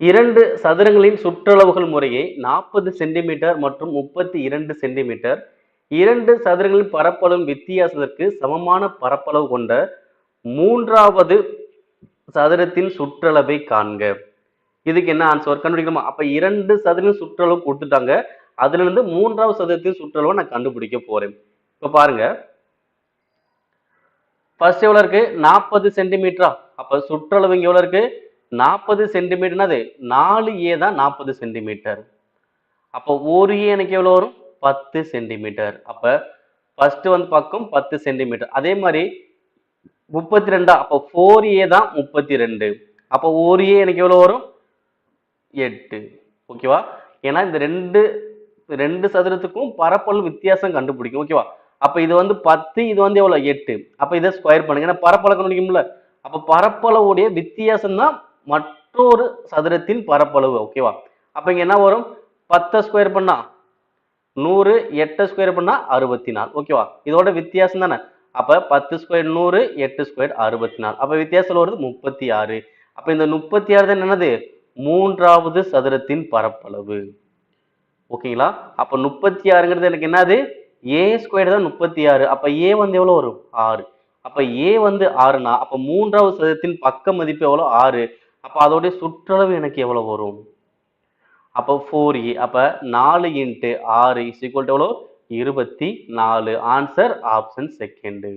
இரண்டு சதுரங்களின் சுற்றளவுகள் முறையே நாற்பது சென்டிமீட்டர் மற்றும் முப்பத்தி இரண்டு சென்டிமீட்டர். இரண்டு சதுரங்களின் பரப்பளவு வித்தியாசத்திற்கு சமமான பரப்பளவு கொண்ட மூன்றாவது சதுரத்தின் சுற்றளவை காண்க. இதுக்கு என்ன ஆன்சர் கண்டுபிடிக்கணுமா? அப்ப இரண்டு சதுரம் சுற்றளவு கொடுத்துட்டாங்க. அதுல இருந்து மூன்றாவது சதுரத்தின் சுற்றளவை நான் கண்டுபிடிக்க போறேன். இப்ப பாருங்க. ஃபர்ஸ்ட் எவ்வளவு இருக்கு? நாற்பது சென்டிமீட்டரா? அப்ப சுற்றளவு இங்க எவ்வளவு இருக்கு? நாற்பது சென்டிமீட்டர்னா அது நாலு ஏ தான் நாற்பது சென்டிமீட்டர். அப்போ ஒரு ஏ எனக்கு எவ்வளோ வரும்? பத்து சென்டிமீட்டர். அப்போ ஃபஸ்ட்டு வந்து பக்கம் பத்து சென்டிமீட்டர். அதே மாதிரி முப்பத்தி ரெண்டா அப்போ ஃபோர் ஏ தான் முப்பத்தி ரெண்டு அப்போ ஒரு ஏ எனக்கு எவ்வளோ வரும்? எட்டு. ஓகேவா ஏன்னா இந்த ரெண்டு ரெண்டு சதுரத்துக்கும் பரப்பளவு வித்தியாசம் கண்டுபிடிக்கும். ஓகேவா அப்போ இது வந்து பத்து இது வந்து எவ்வளோ எட்டு. அப்போ இதை ஸ்கொயர் பண்ணுங்க. ஏன்னா பரப்பளவு கண்டுபிடிக்கும்ல. அப்போ பரப்பளவுடைய வித்தியாசம் தான் மற்றொரு சதுரத்தின் பரப்பளவு ஓகேவா அப்போ இங்கே என்ன வரும்? பத்தை ஸ்கொயர் பண்ணா நூறு எட்டை ஸ்கொயர் பண்ணா அறுபத்தி நாலு ஓகேவா இதோட வித்தியாசம் தானே? அப்போ பத்து ஸ்கொயர் நூறு எட்டு ஸ்கொயர் அறுபத்தி நாலு அப்போ வித்தியாசம் வருது முப்பத்தி ஆறு அப்போ இந்த முப்பத்தி ஆறு தான் என்னது? மூன்றாவது சதுரத்தின் பரப்பளவு. ஓகேங்களா அப்போ முப்பத்தி ஆறுங்கிறது எனக்கு என்னது? ஏ ஸ்கொயர் தான் முப்பத்தி ஆறு அப்போ ஏ வந்து எவ்வளோ வரும்? ஆறு. அப்போ ஏ வந்து ஆறுனா அப்போ மூன்றாவது சதுரத்தின் பக்க மதிப்பு எவ்வளோ ஆறு. அப்போ அதோடைய சுற்றளவு எனக்கு எவ்வளோ வரும்? அப்போ ஃபோர் ஏ e, அப்போ நாலு இன்ட்டு ஆறு இஸ் ஈக்குவல் எவ்வளோ இருபத்தி நாலு. Answer option second